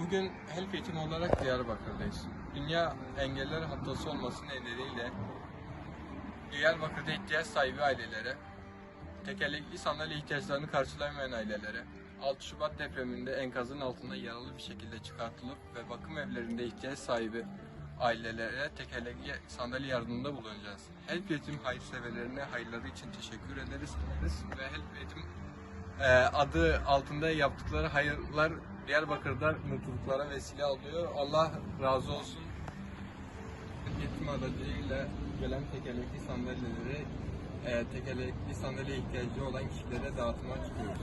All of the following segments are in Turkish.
Bugün Help Eğitim olarak Diyarbakır'dayız. Dünya Engeller Haftası olması nedeniyle Diyarbakır'da ihtiyaç sahibi ailelere, tekerlekli sandalye ihtiyaçlarını karşılayamayan ailelere, 6 Şubat depreminde enkazın altında yaralı bir şekilde çıkartılıp ve bakım evlerinde ihtiyaç sahibi ailelere tekerlekli sandalye yardımında bulunacağız. Help Eğitim hayırseverlerine hayırları için teşekkür ederiz ve Help Eğitim e, adı altında yaptıkları hayırlar Diyarbakır'da mutluluklara vesile oluyor. Allah razı olsun. Yetim aracıyla gelen tekerlekli sandalyeleri e, tekerlekli sandalye ihtiyacı olan kişilere dağıtıma çıkıyoruz.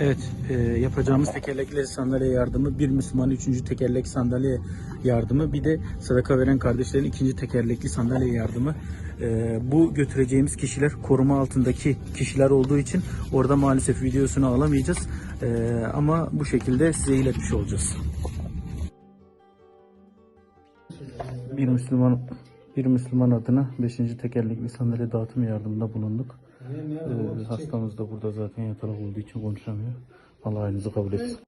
Evet, e, yapacağımız tekerlekli sandalye yardımı, bir Müslüman üçüncü tekerlek sandalye yardımı, bir de sadaka veren kardeşlerin ikinci tekerlekli sandalye yardımı. E, bu götüreceğimiz kişiler koruma altındaki kişiler olduğu için orada maalesef videosunu alamayacağız. E, ama bu şekilde size iletmiş olacağız. Bir Müslüman bir Müslüman adına 5. tekerlekli sandalye dağıtım yardımında bulunduk. Ee, hastamız da burada zaten yatalak olduğu için konuşamıyor. Allah aynınızı kabul etsin.